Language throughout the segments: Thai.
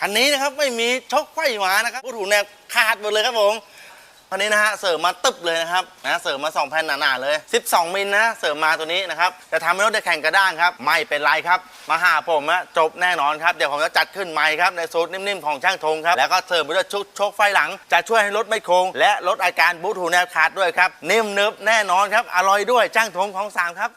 คันนี้นะครับไม่มีชกไฟหวานะครับผู้ถูกแนวขาดหมดเลยครับผมคันนี้นะฮะเสริมมาตึบเลยนะครับนะเสริมมา2แผ่นหนาๆเลย 12 มิลนะเสริมมาตัวนี้นะครับจะทำให้รถได้แข่งกระด้างครับไม่เป็นไรครับมาหาผมนะจบแน่นอนครับเดี๋ยวผมจะจัดขึ้นใหม่ครับในสูตรนิ่มๆของช่างธงครับแล้วก็เสริมไปด้วยชุดชคไฟหลัง จะช่วยให้รถไม่โค้งและลดอาการบูทหูแนวขาดด้วยครับนิ่มนึบแน่นอนครับอร่อยด้วยช่างธงของสามครับ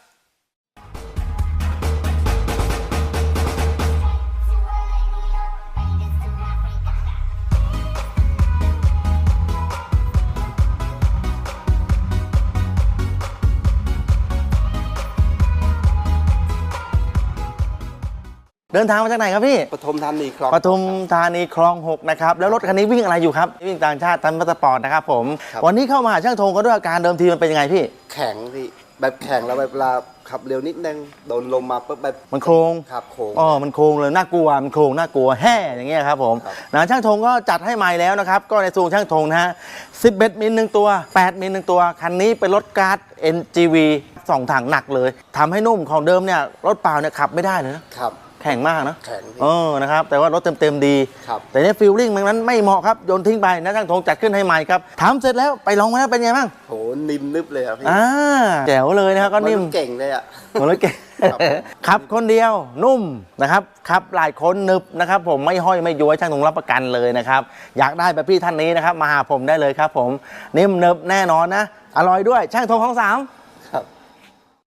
เดินทางมาจากไหนครับพี่ปฐมธานีครับปทุมธานีคลอง6นะครับแล้วรถคันนี้วิ่งอะไรอยู่ครับ วิ่งต่างชาติทันพัสปอร์ตนะครับผมครับวันนี้เข้ามาหาช่างธงก็ด้วยอาการเดิมทีมันเป็นยังไงพี่ แข็งพี่แบบแข็งแล้วแบบเวลาขับเร็วนิดนึงโดนลมมาปุ๊บแบบมันโครงขับโค้งอ๋อมันโครงเลยน่ากลัวมันโครงน่ากลัวแห่อย่างเงี้ยครับผมครับนะช่างธงก็จัดให้ใหม่แล้วนะครับ ก็ในซูงช่างธงนะฮะ11มิลหนึ่งตัว 8มิลหนึ่งตัว คันนี้เป็นรถการ์ด NGV สองถังหนักเลยทำให้นุ่มของเดิมเนี่ยรถเปล่าเนี่ยขับไม่ได้เลยนะครับ แข็งมากนะแข็งพี่เออนะครับแต่ว่ารถเต็มๆดีครับแต่เนี่ยฟิลลิ่งมันนั้นไม่เหมาะครับโยนทิ้งไปนะช่างธงจัดขึ้นให้ใหม่ครับถามเสร็จแล้วไปลองมาแล้วเป็นไงบ้างโหนิ่มนึบเลยอะพี่อ่าแจ๋วเลยนะครับก็นิ่มนเก่งเลยอะเหมือนรถเก๋งครับผมขับคนเดียวนุ่มนะครับขับหลายคนนึบนะครับผมไม่ห้อยไม่ย้วยช่างธงรับประกันเลยนะครับอยากได้แบบพี่ท่านนี้นะครับมาหาผมได้เลยครับ ผมนิ่มนึบแน่นอนนะอร่อยด้วยช่างธงของสาม